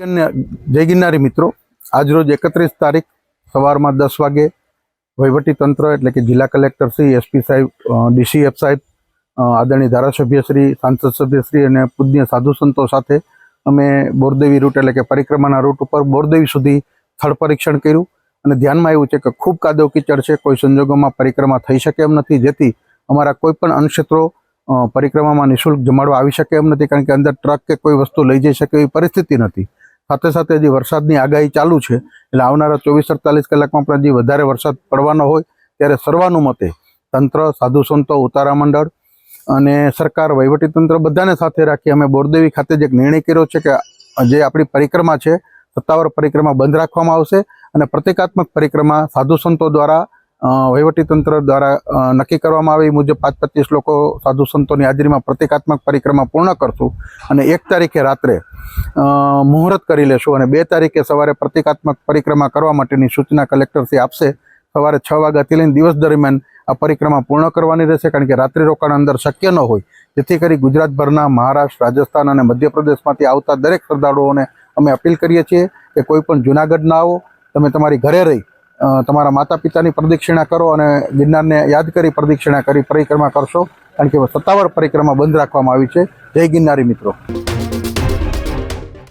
જય ગિરનારી મિત્રો. આજરોજ એકત્રીસ તારીખ સવારમાં દસ વાગે વહીવટી તંત્ર એટલે કે જિલ્લા કલેક્ટર શ્રી એસપી સાહેબ ડીસીએફ સાહેબ આદરણીય ધારાસભ્યશ્રી સાંસદ સભ્યશ્રી અને પૂજ્ય સાધુ સંતો સાથે અમે બોરદેવી રૂટ એટલે કે પરિક્રમાના રૂટ ઉપર બોરદેવી સુધી સ્થળ પરીક્ષણ કર્યું. અને ધ્યાનમાં આવ્યું છે કે ખૂબ કાદવ કીચડ છે, કોઈ સંજોગોમાં પરિક્રમા થઈ શકે એમ નથી. જેથી અમારા કોઈ પણ અન્નક્ષેત્રો પરિક્રમામાં નિઃશુલ્ક જમાડવા આવી શકે એમ નથી, કારણ કે અંદર ટ્રક કે કોઈ વસ્તુ લઈ જઈ શકે એવી પરિસ્થિતિ નથી. સાથે સાથે હજી વરસાદની આગાહી ચાલુ છે. એટલે આવનારા ચોવીસ અડતાલીસ કલાકમાં પણ હજી વધારે વરસાદ પડવાનો હોય ત્યારે સર્વાનુમતે તંત્ર, સાધુ સંતો, ઉતારા મંડળ અને સરકાર તંત્ર બધાને સાથે રાખી અમે બોરદેવી ખાતે જે નિર્ણય કર્યો છે કે જે આપણી પરિક્રમા છે, સત્તાવાર પરિક્રમા બંધ રાખવામાં આવશે અને પ્રતિકાત્મક પરિક્રમા સાધુ સંતો દ્વારા અ, વહીવટી તંત્ર દ્વારા નક્કી કરવામાં આવે મુજબ પાંચ પચીસ લોકો સાધુ સંતોની હાજરીમાં પ્રતિકાત્મક પરિક્રમા પૂર્ણ કરશું અને એક તારીખે રાત્રે મુહૂર્ત કરી લેશું અને બે તારીખે સવારે પ્રતિકાત્મક પરિક્રમા કરવા માટેની સૂચના કલેક્ટરશ્રી આપશે. સવારે છ વાગ્યાથી લઈને દિવસ દરમિયાન આ પરિક્રમા પૂર્ણ કરવાની રહેશે કારણ કે રાત્રિ રોકાણ અંદર શક્ય ન હોય. જેથી કરી ગુજરાતભરના મહારાષ્ટ્ર રાજસ્થાન અને મધ્યપ્રદેશમાંથી આવતા દરેક શ્રદ્ધાળુઓને અમે અપીલ કરીએ છીએ કે કોઈ પણ જૂનાગઢ ના આવો તમે તમારી ઘરે રહી તમારા માતા પિતાની પ્રદક્ષિણા કરો અને ગિરનારને યાદ કરી પ્રદક્ષિણા કરી પરિક્રમા કરશો. કારણ કે સત્તાવાર પરિક્રમા બંધ રાખવામાં આવી છે. જય ગિરનારી મિત્રો.